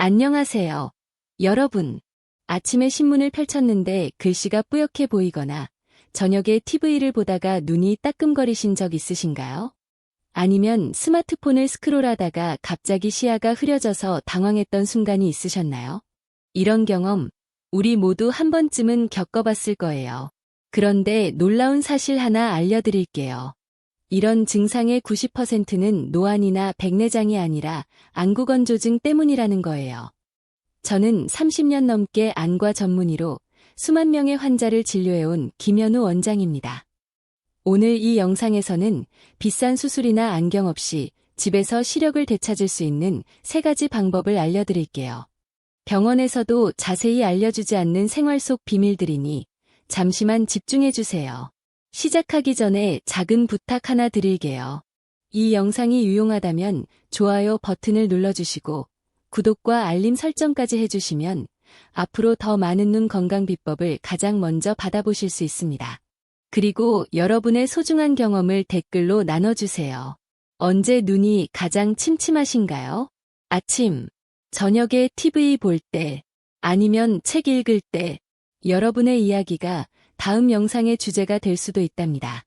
안녕하세요. 여러분. 아침에 신문을 펼쳤는데 글씨가 뿌옇게 보이거나 저녁에 TV를 보다가 눈이 따끔거리신 적 있으신가요? 아니면 스마트폰을 스크롤하다가 갑자기 시야가 흐려져서 당황했던 순간이 있으셨나요? 이런 경험, 우리 모두 한 번쯤은 겪어봤을 거예요. 그런데 놀라운 사실 하나 알려드릴게요. 이런 증상의 90%는 노안이나 백내장이 아니라 안구건조증 때문이라는 거예요. 저는 30년 넘게 안과 전문의로 수만 명의 환자를 진료해온 김현우 원장입니다. 오늘 이 영상에서는 비싼 수술이나 안경 없이 집에서 시력을 되찾을 수 있는 세 가지 방법을 알려드릴게요. 병원에서도 자세히 알려주지 않는 생활 속 비밀들이니 잠시만 집중해주세요. 시작하기 전에 작은 부탁 하나 드릴게요. 이 영상이 유용하다면 좋아요 버튼을 눌러주시고 구독과 알림 설정까지 해주시면 앞으로 더 많은 눈 건강 비법을 가장 먼저 받아보실 수 있습니다. 그리고 여러분의 소중한 경험을 댓글로 나눠주세요. 언제 눈이 가장 침침하신가요? 아침, 저녁에 TV 볼 때, 아니면 책 읽을 때, 여러분의 이야기가 다음 영상의 주제가 될 수도 있답니다.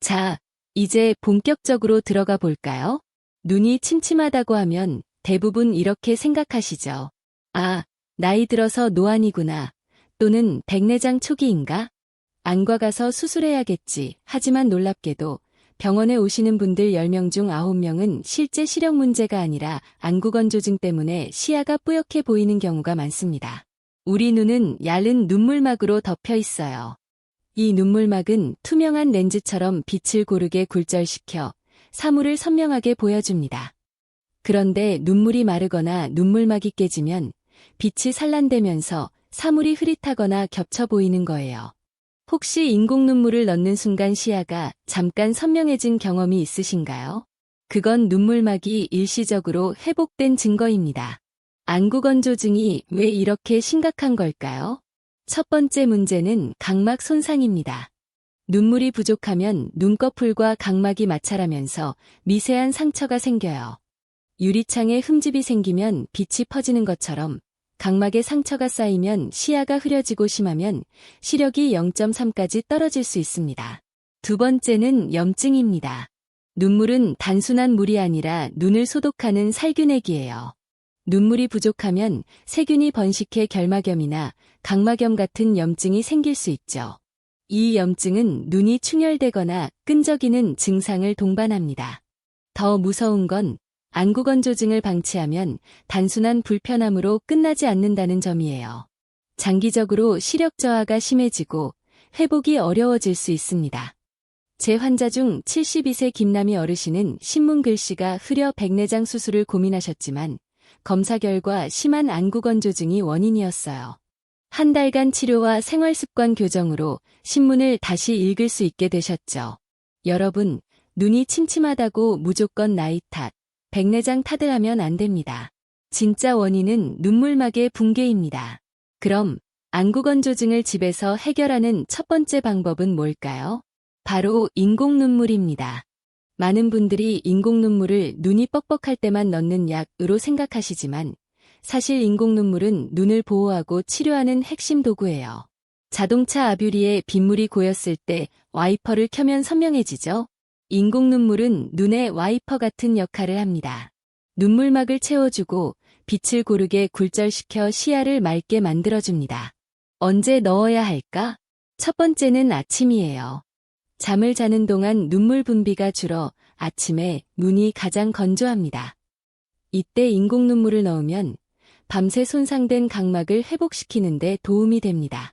자, 이제 본격적으로 들어가 볼까요? 눈이 침침하다고 하면 대부분 이렇게 생각하시죠. 아, 나이 들어서 노안이구나. 또는 백내장 초기인가? 안과 가서 수술해야겠지. 하지만 놀랍게도 병원에 오시는 분들 10명 중 9명은 실제 시력 문제가 아니라 안구건조증 때문에 시야가 뿌옇게 보이는 경우가 많습니다. 우리 눈은 얇은 눈물막으로 덮여 있어요. 이 눈물막은 투명한 렌즈처럼 빛을 고르게 굴절시켜 사물을 선명하게 보여줍니다. 그런데 눈물이 마르거나 눈물막이 깨지면 빛이 산란되면서 사물이 흐릿하거나 겹쳐 보이는 거예요. 혹시 인공 눈물을 넣는 순간 시야가 잠깐 선명해진 경험이 있으신가요? 그건 눈물막이 일시적으로 회복된 증거입니다. 안구건조증이 왜 이렇게 심각한 걸까요? 첫 번째 문제는 각막 손상입니다. 눈물이 부족하면 눈꺼풀과 각막이 마찰하면서 미세한 상처가 생겨요. 유리창에 흠집이 생기면 빛이 퍼지는 것처럼 각막에 상처가 쌓이면 시야가 흐려지고 심하면 시력이 0.3까지 떨어질 수 있습니다. 두 번째는 염증입니다. 눈물은 단순한 물이 아니라 눈을 소독하는 살균액이에요. 눈물이 부족하면 세균이 번식해 결막염이나 각막염 같은 염증이 생길 수 있죠. 이 염증은 눈이 충혈되거나 끈적이는 증상을 동반합니다. 더 무서운 건 안구건조증을 방치하면 단순한 불편함으로 끝나지 않는다는 점이에요. 장기적으로 시력 저하가 심해지고 회복이 어려워질 수 있습니다. 제 환자 중 72세 김남희 어르신은 신문 글씨가 흐려 백내장 수술을 고민하셨지만 검사 결과 심한 안구건조증이 원인이었어요. 한 달간 치료와 생활습관 교정으로 신문을 다시 읽을 수 있게 되셨죠. 여러분, 눈이 침침하다고 무조건 나이 탓, 백내장 탓을 하면 안 됩니다. 진짜 원인은 눈물막의 붕괴입니다. 그럼 안구건조증을 집에서 해결하는 첫 번째 방법은 뭘까요? 바로 인공 눈물입니다. 많은 분들이 인공 눈물을 눈이 뻑뻑할 때만 넣는 약으로 생각하시지만 사실 인공 눈물은 눈을 보호하고 치료하는 핵심 도구예요. 자동차 아뷰리에 빗물이 고였을 때 와이퍼를 켜면 선명해지죠? 인공 눈물은 눈의 와이퍼 같은 역할을 합니다. 눈물막을 채워주고 빛을 고르게 굴절시켜 시야를 맑게 만들어줍니다. 언제 넣어야 할까? 첫 번째는 아침이에요. 잠을 자는 동안 눈물 분비가 줄어 아침에 눈이 가장 건조합니다. 이때 인공 눈물을 넣으면 밤새 손상된 각막을 회복시키는 데 도움이 됩니다.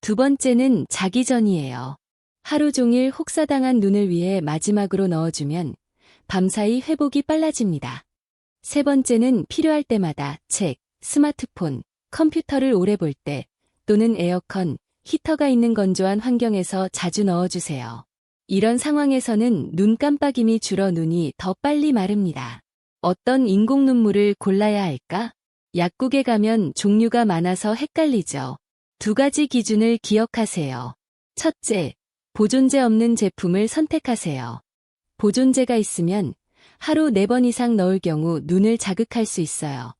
두 번째는 자기 전이에요. 하루 종일 혹사당한 눈을 위해 마지막으로 넣어주면 밤사이 회복이 빨라집니다. 세 번째는 필요할 때마다 책, 스마트폰, 컴퓨터를 오래 볼 때 또는 에어컨, 히터가 있는 건조한 환경에서 자주 넣어주세요. 이런 상황에서는 눈 깜빡임이 줄어 눈이 더 빨리 마릅니다. 어떤 인공 눈물을 골라야 할까? 약국에 가면 종류가 많아서 헷갈리죠. 두 가지 기준을 기억하세요. 첫째, 보존제 없는 제품을 선택하세요. 보존제가 있으면 하루 4번 이상 넣을 경우 눈을 자극할 수 있어요.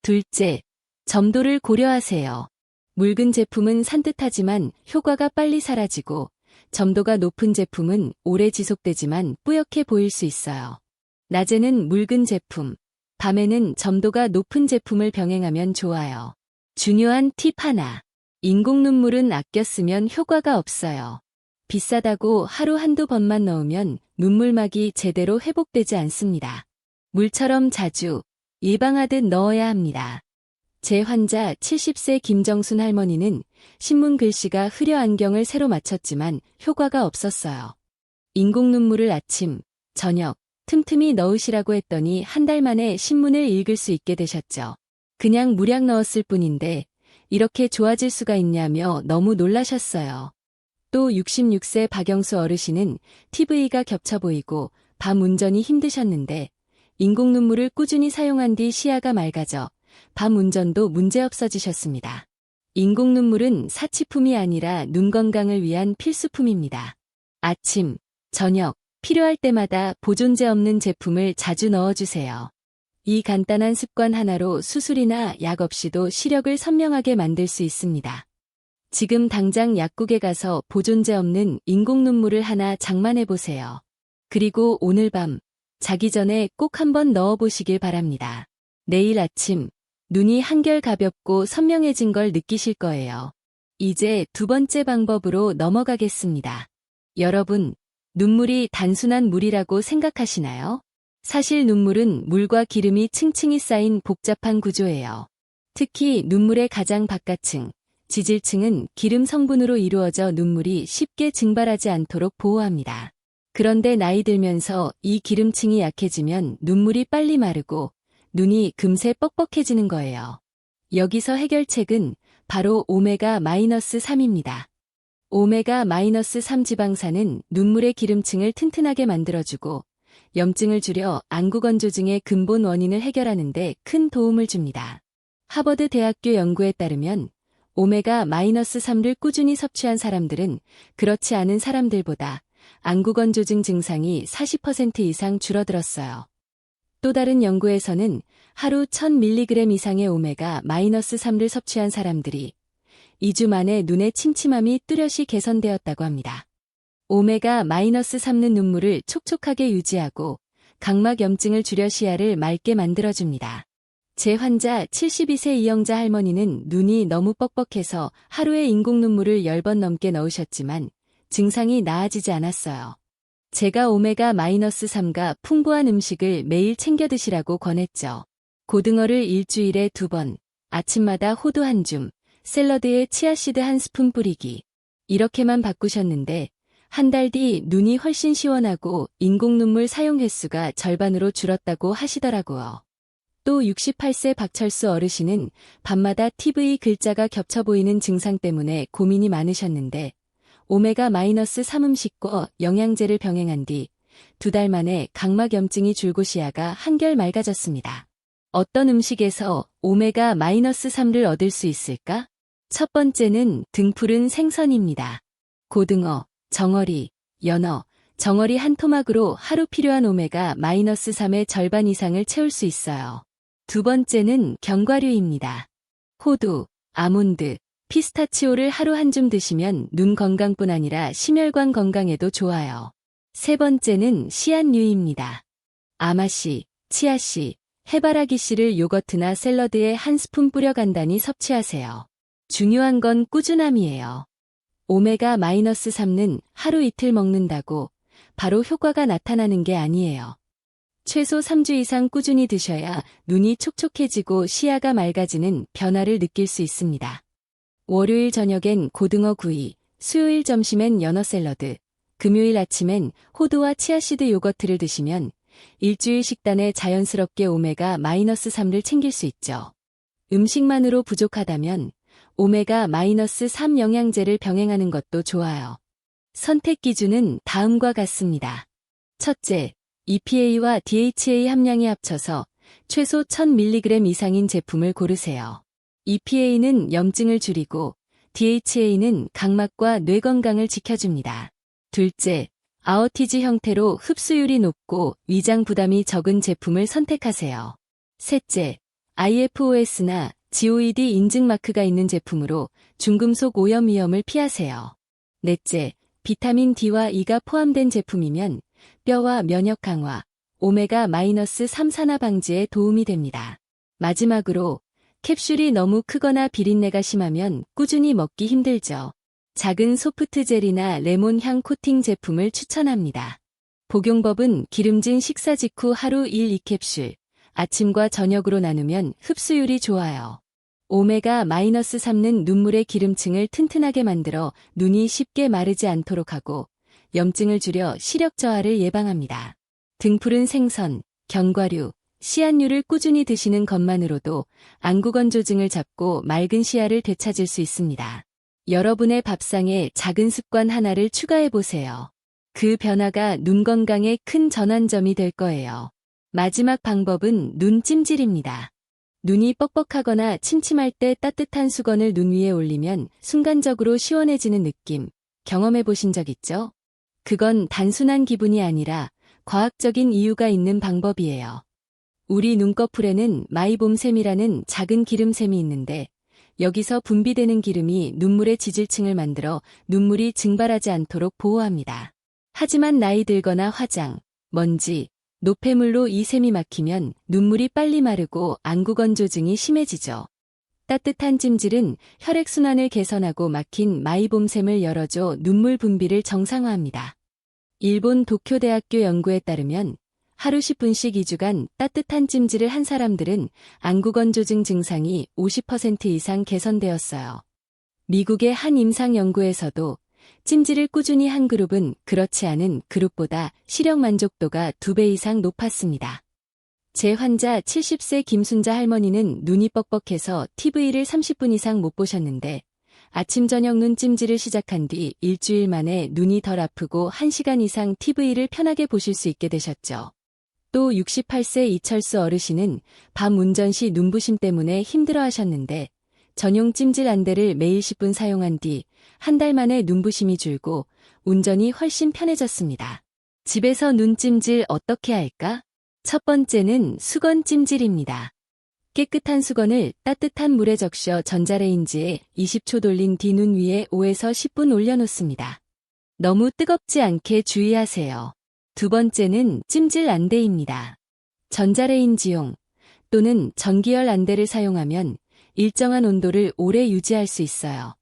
둘째, 점도를 고려하세요. 묽은 제품은 산뜻하지만 효과가 빨리 사라지고 점도가 높은 제품은 오래 지속되지만 뿌옇게 보일 수 있어요. 낮에는 묽은 제품, 밤에는 점도가 높은 제품을 병행하면 좋아요. 중요한 팁 하나. 인공 눈물은 아껴 쓰면 효과가 없어요. 비싸다고 하루 한두 번만 넣으면 눈물막이 제대로 회복되지 않습니다. 물처럼 자주 예방하듯 넣어야 합니다. 제 환자 70세 김정순 할머니는 신문 글씨가 흐려 안경을 새로 맞췄지만 효과가 없었어요. 인공 눈물을 아침, 저녁, 틈틈이 넣으시라고 했더니 한 달 만에 신문을 읽을 수 있게 되셨죠. 그냥 무량 넣었을 뿐인데 이렇게 좋아질 수가 있냐며 너무 놀라셨어요. 또 66세 박영수 어르신은 TV가 겹쳐 보이고 밤 운전이 힘드셨는데 인공 눈물을 꾸준히 사용한 뒤 시야가 맑아져 밤 운전도 문제 없어지셨습니다. 인공 눈물은 사치품이 아니라 눈 건강을 위한 필수품입니다. 아침, 저녁, 필요할 때마다 보존제 없는 제품을 자주 넣어주세요. 이 간단한 습관 하나로 수술이나 약 없이도 시력을 선명하게 만들 수 있습니다. 지금 당장 약국에 가서 보존제 없는 인공 눈물을 하나 장만해 보세요. 그리고 오늘 밤 자기 전에 꼭 한번 넣어 보시길 바랍니다. 내일 아침 눈이 한결 가볍고 선명해진 걸 느끼실 거예요. 이제 두 번째 방법으로 넘어가겠습니다. 여러분, 눈물이 단순한 물이라고 생각하시나요? 사실 눈물은 물과 기름이 층층이 쌓인 복잡한 구조예요. 특히 눈물의 가장 바깥층, 지질층은 기름 성분으로 이루어져 눈물이 쉽게 증발하지 않도록 보호합니다. 그런데 나이 들면서 이 기름층이 약해지면 눈물이 빨리 마르고 눈이 금세 뻑뻑해지는 거예요. 여기서 해결책은 바로 오메가-3입니다. 오메가-3 지방산은 눈물의 기름층을 튼튼하게 만들어주고 염증을 줄여 안구건조증의 근본 원인을 해결하는 데 큰 도움을 줍니다. 하버드 대학교 연구에 따르면 오메가-3를 꾸준히 섭취한 사람들은 그렇지 않은 사람들보다 안구건조증 증상이 40% 이상 줄어들었어요. 또 다른 연구에서는 하루 1000mg 이상의 오메가-3를 섭취한 사람들이 2주 만에 눈의 침침함이 뚜렷이 개선되었다고 합니다. 오메가-3는 눈물을 촉촉하게 유지하고 각막 염증을 줄여 시야를 맑게 만들어줍니다. 제 환자 72세 이영자 할머니는 눈이 너무 뻑뻑해서 하루에 인공 눈물을 10번 넘게 넣으셨지만 증상이 나아지지 않았어요. 제가 오메가-3가 풍부한 음식을 매일 챙겨 드시라고 권했죠. 고등어를 일주일에 두 번, 아침마다 호두 한 줌, 샐러드에 치아씨드 한 스푼 뿌리기. 이렇게만 바꾸셨는데 한 달 뒤 눈이 훨씬 시원하고 인공 눈물 사용 횟수가 절반으로 줄었다고 하시더라고요. 또 68세 박철수 어르신은 밤마다 TV 글자가 겹쳐 보이는 증상 때문에 고민이 많으셨는데 오메가-3 음식과 영양제를 병행한 뒤 두 달 만에 각막염증이 줄고 시야가 한결 맑아졌습니다. 어떤 음식에서 오메가-3를 얻을 수 있을까? 첫 번째는 등푸른 생선입니다. 고등어, 정어리, 연어, 정어리 한 토막으로 하루 필요한 오메가-3의 절반 이상을 채울 수 있어요. 두 번째는 견과류입니다. 호두, 아몬드, 피스타치오를 하루 한 줌 드시면 눈 건강뿐 아니라 심혈관 건강에도 좋아요. 세 번째는 씨앗류입니다. 아마씨, 치아씨, 해바라기 씨를 요거트나 샐러드에 한 스푼 뿌려 간단히 섭취하세요. 중요한 건 꾸준함이에요. 오메가-3는 하루 이틀 먹는다고 바로 효과가 나타나는 게 아니에요. 최소 3주 이상 꾸준히 드셔야 눈이 촉촉해지고 시야가 맑아지는 변화를 느낄 수 있습니다. 월요일 저녁엔 고등어 구이, 수요일 점심엔 연어 샐러드, 금요일 아침엔 호두와 치아씨드 요거트를 드시면 일주일 식단에 자연스럽게 오메가-3를 챙길 수 있죠. 음식만으로 부족하다면 오메가-3 영양제를 병행하는 것도 좋아요. 선택 기준은 다음과 같습니다. 첫째, EPA와 DHA 함량이 합쳐서 최소 1000mg 이상인 제품을 고르세요. EPA는 염증을 줄이고 DHA는 각막과 뇌 건강을 지켜줍니다. 둘째, 아어티즈 형태로 흡수율이 높고 위장 부담이 적은 제품을 선택하세요. 셋째, IFOS나 GOED 인증 마크가 있는 제품으로 중금속 오염 위험을 피하세요. 넷째, 비타민 D와 E가 포함된 제품이면 뼈와 면역 강화, 오메가-3 산화 방지에 도움이 됩니다. 마지막으로 캡슐이 너무 크거나 비린내가 심하면 꾸준히 먹기 힘들죠. 작은 소프트 젤이나 레몬 향 코팅 제품을 추천합니다. 복용법은 기름진 식사 직후 하루 1, 2캡슐, 아침과 저녁으로 나누면 흡수율이 좋아요. 오메가-3는 눈물의 기름층을 튼튼하게 만들어 눈이 쉽게 마르지 않도록 하고 염증을 줄여 시력 저하를 예방합니다. 등푸른 생선, 견과류, 씨앗류를 꾸준히 드시는 것만으로도 안구건 조증을 잡고 맑은 시야를 되찾을 수 있습니다. 여러분의 밥상에 작은 습관 하나를 추가해 보세요. 그 변화가 눈 건강에 큰 전환점이 될 거예요. 마지막 방법은 눈 찜질입니다. 눈이 뻑뻑하거나 침침할 때 따뜻한 수건을 눈 위에 올리면 순간적으로 시원해지는 느낌 경험해 보신 적 있죠? 그건 단순한 기분이 아니라 과학적인 이유가 있는 방법이에요. 우리 눈꺼풀에는 마이봄샘이라는 작은 기름샘이 있는데 여기서 분비되는 기름이 눈물의 지질층을 만들어 눈물이 증발하지 않도록 보호합니다. 하지만 나이 들거나 화장, 먼지, 노폐물로 이 샘이 막히면 눈물이 빨리 마르고 안구건조증이 심해지죠. 따뜻한 찜질은 혈액순환을 개선하고 막힌 마이봄샘을 열어줘 눈물 분비를 정상화합니다. 일본 도쿄대학교 연구에 따르면 하루 10분씩 2주간 따뜻한 찜질을 한 사람들은 안구건조증 증상이 50% 이상 개선되었어요. 미국의 한 임상 연구에서도 찜질을 꾸준히 한 그룹은 그렇지 않은 그룹보다 시력 만족도가 2배 이상 높았습니다. 제 환자 70세 김순자 할머니는 눈이 뻑뻑해서 TV를 30분 이상 못 보셨는데 아침 저녁 눈 찜질을 시작한 뒤 일주일 만에 눈이 덜 아프고 1시간 이상 TV를 편하게 보실 수 있게 되셨죠. 또 68세 이철수 어르신은 밤 운전 시 눈부심 때문에 힘들어 하셨는데 전용 찜질 안대를 매일 10분 사용한 뒤 한 달 만에 눈부심이 줄고 운전이 훨씬 편해졌습니다. 집에서 눈 찜질 어떻게 할까? 첫 번째는 수건 찜질입니다. 깨끗한 수건을 따뜻한 물에 적셔 전자레인지에 20초 돌린 뒤 눈 위에 5에서 10분 올려놓습니다. 너무 뜨겁지 않게 주의하세요. 두 번째는 찜질 안대입니다. 전자레인지용 또는 전기열 안대를 사용하면 일정한 온도를 오래 유지할 수 있어요.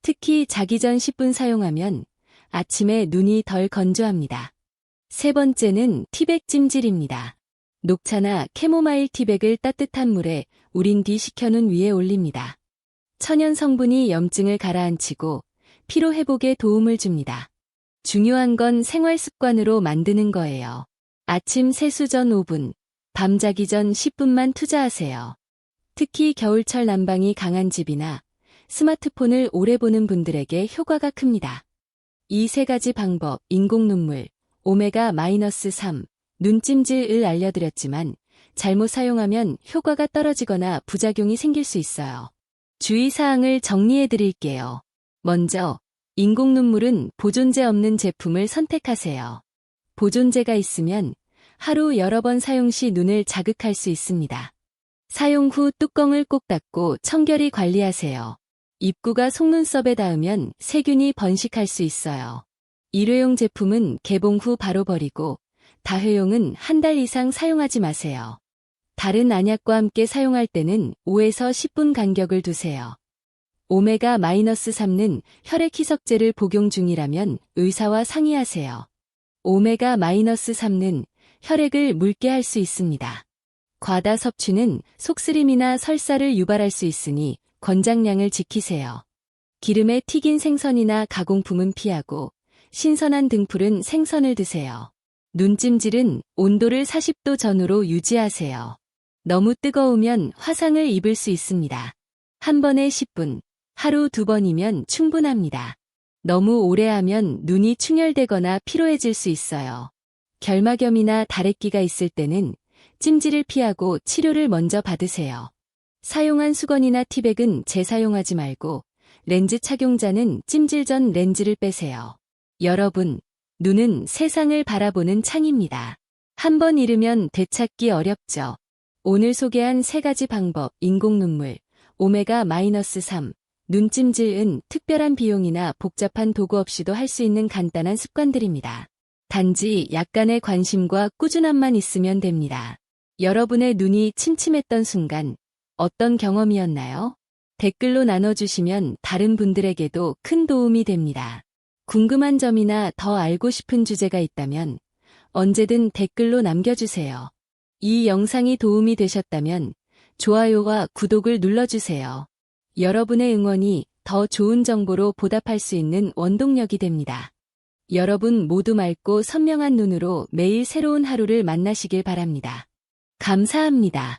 특히 자기 전 10분 사용하면 아침에 눈이 덜 건조합니다. 세 번째는 티백 찜질입니다. 녹차나 캐모마일 티백을 따뜻한 물에 우린 뒤 식혀놓은 위에 올립니다. 천연 성분이 염증을 가라앉히고 피로 회복에 도움을 줍니다. 중요한 건 생활 습관으로 만드는 거예요. 아침 세수 전 5분, 밤 자기 전 10분만 투자하세요. 특히 겨울철 난방이 강한 집이나 스마트폰을 오래 보는 분들에게 효과가 큽니다. 이 세 가지 방법, 인공 눈물, 오메가-3, 눈찜질을 알려드렸지만 잘못 사용하면 효과가 떨어지거나 부작용이 생길 수 있어요. 주의사항을 정리해 드릴게요. 먼저, 인공 눈물은 보존제 없는 제품을 선택하세요. 보존제가 있으면 하루 여러 번 사용 시 눈을 자극할 수 있습니다. 사용 후 뚜껑을 꼭 닫고 청결히 관리하세요. 입구가 속눈썹에 닿으면 세균이 번식할 수 있어요. 일회용 제품은 개봉 후 바로 버리고 다회용은 한 달 이상 사용하지 마세요. 다른 안약과 함께 사용할 때는 5에서 10분 간격을 두세요. 오메가-3는 혈액 희석제를 복용 중이라면 의사와 상의하세요. 오메가-3는 혈액을 묽게 할 수 있습니다. 과다 섭취는 속쓰림이나 설사를 유발할 수 있으니 권장량을 지키세요. 기름에 튀긴 생선이나 가공품은 피하고 신선한 등풀은 생선을 드세요. 눈찜질은 온도를 40도 전후로 유지하세요. 너무 뜨거우면 화상을 입을 수 있습니다. 한 번에 10분, 하루 두 번이면 충분합니다. 너무 오래 하면 눈이 충혈되거나 피로해질 수 있어요. 결막염이나 다래끼가 있을 때는 찜질을 피하고 치료를 먼저 받으세요. 사용한 수건이나 티백은 재사용하지 말고 렌즈 착용자는 찜질 전 렌즈를 빼세요. 여러분, 눈은 세상을 바라보는 창입니다. 한번 잃으면 되찾기 어렵죠. 오늘 소개한 세 가지 방법, 인공 눈물, 오메가-3, 눈찜질은 특별한 비용이나 복잡한 도구 없이도 할 수 있는 간단한 습관들입니다. 단지 약간의 관심과 꾸준함만 있으면 됩니다. 여러분의 눈이 침침했던 순간 어떤 경험이었나요? 댓글로 나눠주시면 다른 분들에게도 큰 도움이 됩니다. 궁금한 점이나 더 알고 싶은 주제가 있다면 언제든 댓글로 남겨주세요. 이 영상이 도움이 되셨다면 좋아요와 구독을 눌러주세요. 여러분의 응원이 더 좋은 정보로 보답할 수 있는 원동력이 됩니다. 여러분 모두 맑고 선명한 눈으로 매일 새로운 하루를 만나시길 바랍니다. 감사합니다.